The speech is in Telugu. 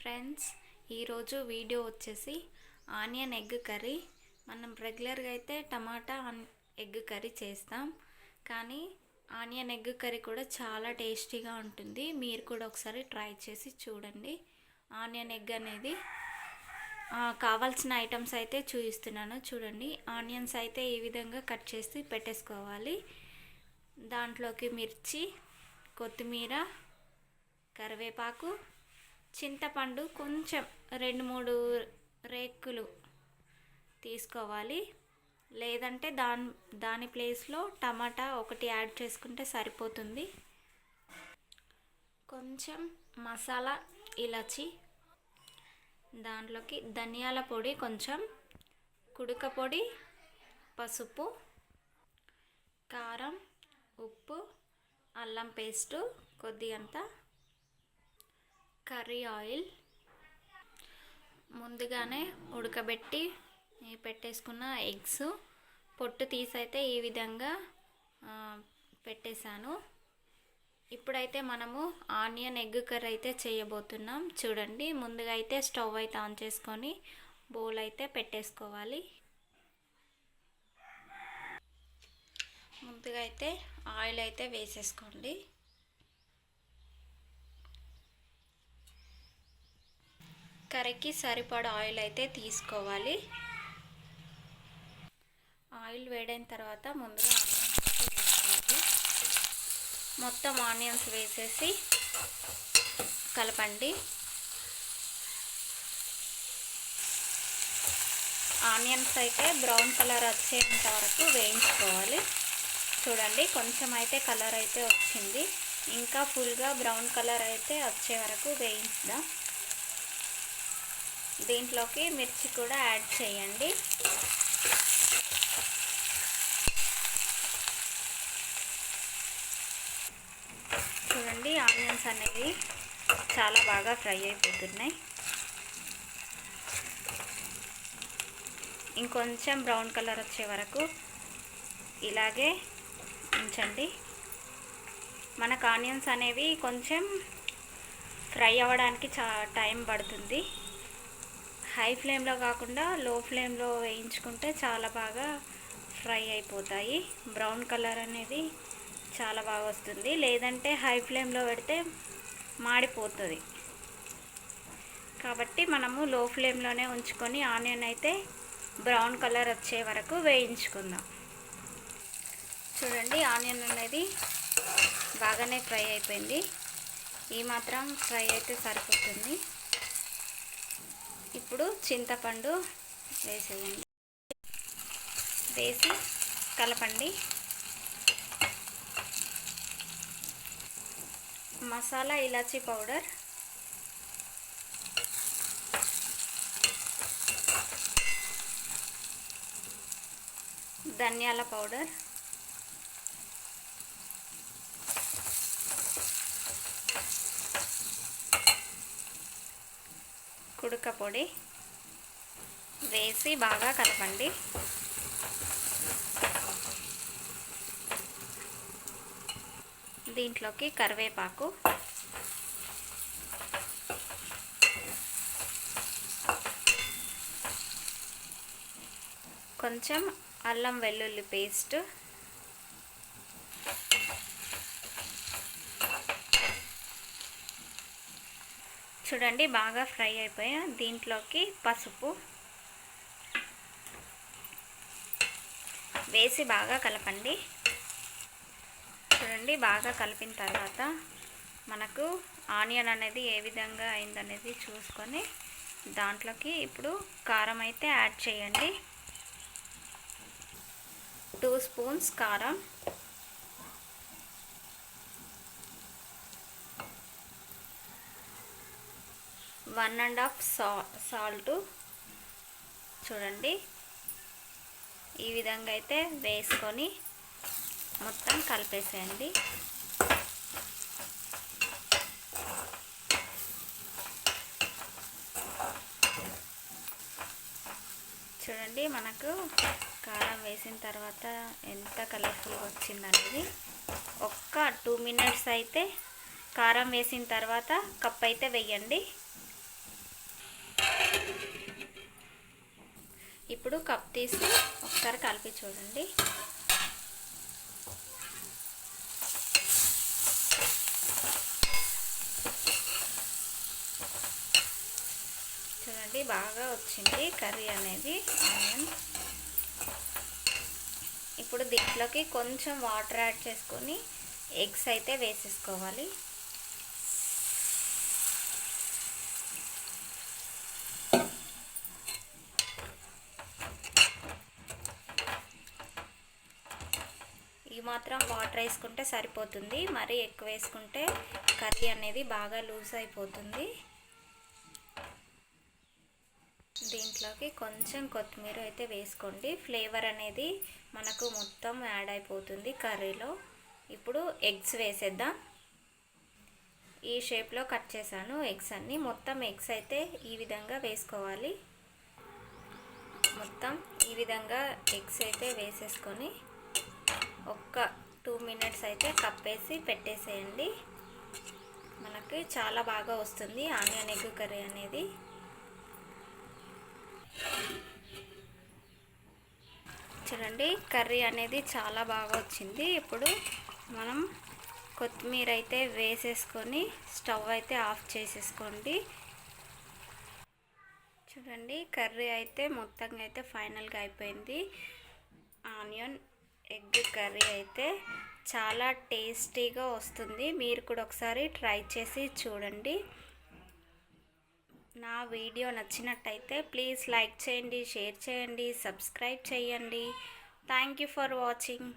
ఫ్రెండ్స్ ఈరోజు వీడియో వచ్చేసి ఆనియన్ ఎగ్ కర్రీ. మనం రెగ్యులర్గా అయితే టమాటా ఆన్- ఎగ్ కర్రీ చేస్తాం. కానీ ఆనియన్ ఎగ్ కర్రీ కూడా చాలా టేస్టీగా ఉంటుంది. మీరు కూడా ఒకసారి ట్రై చేసి చూడండి. ఆనియన్ ఎగ్ అనేది కావాల్సిన ఐటమ్స్ అయితే చూపిస్తున్నాను. చూడండి. ఆనియన్స్ అయితే ఈ విధంగా కట్ చేసి పెట్టేసుకోవాలి. దాంట్లోకి మిర్చి కొత్తిమీర కరివేపాకు చింతపండు కొంచెం రెండు మూడు రేకులు తీసుకోవాలి. లేదంటే దాని దాని ప్లేస్లో టమాటా ఒకటి యాడ్ చేసుకుంటే సరిపోతుంది. కొంచెం మసాలా ఇలాచి దాంట్లోకి ధనియాల పొడి కొంచెం కుడుక పొడి పసుపు కారం ఉప్పు అల్లం పేస్టు కొద్దిగంత కర్రీ ఆయిల్ ముందుగానే ఉడకబెట్టి పెట్టేసుకున్న ఎగ్స్. పొట్టు తీసైతే ఈ విధంగా పెట్టేశాను. ఇప్పుడైతే మనము ఆనియన్ ఎగ్ కర్రీ అయితే చేయబోతున్నాం. చూడండి ముందుగా అయితే స్టవ్ అయితే ఆన్ చేసుకొని బౌల్ అయితే పెట్టేసుకోవాలి. ముందుగా అయితే ఆయిల్ అయితే వేసేసుకోండి. కర్రీకి సరిపడ ఆయిల్ అయితే తీసుకోవాలి. ఆయిల్ వేడైన తర్వాత ముందుగా ఆనియన్స్ వేసుకోవాలి. మొత్తం ఆనియన్స్ వేసేసి కలపండి. ఆనియన్స్ అయితే బ్రౌన్ కలర్ వచ్చేంత వరకు వేయించుకోవాలి. చూడండి కొంచెం అయితే కలర్ అయితే వచ్చింది. ఇంకా ఫుల్గా బ్రౌన్ కలర్ అయితే వచ్చే వరకు వేయించుదాం. దీంట్లోకి మిర్చి కూడా యాడ్ చేయండి. చూడండి ఆనియన్స్ అనేవి చాలా బాగా ఫ్రై అయిపోతున్నాయి. ఇంకొంచెం బ్రౌన్ కలర్ వచ్చే వరకు ఇలాగే ఉంచండి. మనకు ఆనియన్స్ అనేవి కొంచెం ఫ్రై అవ్వడానికి చా టైం పడుతుంది. హై ఫ్లేమ్లో కాకుండా లో ఫ్లేమ్లో వేయించుకుంటే చాలా బాగా ఫ్రై అయిపోతాయి. బ్రౌన్ కలర్ అనేది చాలా బాగా వస్తుంది. లేదంటే హై ఫ్లేమ్లో పెడితే మాడిపోతుంది. కాబట్టి మనము లో ఫ్లేమ్లోనే ఉంచుకొని ఆనియన్ అయితే బ్రౌన్ కలర్ వచ్చే వరకు వేయించుకుందాం. చూడండి ఆనియన్ అనేది బాగానే ఫ్రై అయిపోయింది. ఈ మాత్రం ఫ్రై అయితే సరిపోతుంది. ఇప్పుడు చింతపండు వేసేయండి. వేసి కలపండి. మసాలా ఇలాచీ పౌడర్. ధనియాల పౌడర్. కుడుక పొడి వేసి బాగా కలపండి. దీంట్లోకి కరివేపాకు. కొంచెం అల్లం వెల్లుల్లి పేస్ట్. చూడండి బాగా ఫ్రై అయిపోయా దీంట్లోకి పసుపు వేసి బాగా కలపండి. చూడండి బాగా కలిపిన తర్వాత మనకు ఆనియన్ అనేది ఏ విధంగా అయిందనేది చూసుకొని దాంట్లోకి ఇప్పుడు కారం అయితే యాడ్ చేయండి. టూ స్పూన్స్ కారం. వన్ అండ్ హాఫ్ సా సాల్ట్ చూడండి. ఈ విధంగా అయితే వేసుకొని మొత్తం కలిపేసేయండి. చూడండి మనకు కారం వేసిన తర్వాత ఎంత కలర్ఫుల్గా వచ్చిందనేది. ఒక్క టూ మినిట్స్ అయితే కారం వేసిన తర్వాత కప్ అయితే వేయండి. ఇప్పుడు కప్ తీసి ఒకసారి కలిపి చూడండి. చూడండి బాగా వచ్చింది కర్రీ అనేది. ఆనియన్. ఇప్పుడు దీంట్లోకి కొంచెం వాటర్ యాడ్ చేసుకొని ఎగ్స్ అయితే వేసేసుకోవాలి. ఈ మాత్రం వాటర్ వేసుకుంటే సరిపోతుంది. మరీ ఎక్కువ వేసుకుంటే కర్రీ అనేది బాగా లూజ్ అయిపోతుంది. దీంట్లోకి కొంచెం కొత్తిమీర అయితే వేసుకోండి. ఫ్లేవర్ అనేది మనకు మొత్తం యాడ్ అయిపోతుంది కర్రీలో ఇప్పుడు ఎగ్స్ వేసేద్దాం. ఈ షేప్లో కట్ చేశాను. ఎగ్స్ అన్నీ మొత్తం ఎగ్స్ అయితే ఈ విధంగా వేసుకోవాలి. మొత్తం ఈ విధంగా ఎగ్స్ అయితే వేసేసుకొని ఒక్క టూ మినిట్స్ అయితే కప్పేసి పెట్టేసేయండి. మనకి చాలా బాగా వస్తుంది ఆనియన్ ఎగ్ కర్రీ అనేది. చూడండి కర్రీ అనేది చాలా బాగా వచ్చింది. ఇప్పుడు మనం కొత్తిమీర అయితే వేసేసుకొని స్టవ్ అయితే ఆఫ్ చేసేసుకోండి. చూడండి కర్రీ అయితే మొత్తంగా అయితే ఫైనల్గా అయిపోయింది. ఆనియన్ ఎగ్ కర్రీ అయితే చాలా టేస్టీగా వస్తుంది. మీరు కూడా ఒకసారి ట్రై చేసి చూడండి. నా వీడియో నచ్చినట్టయితే ప్లీజ్ లైక్ చేయండి షేర్ చేయండి సబ్స్క్రైబ్ చేయండి. Thank you for watching.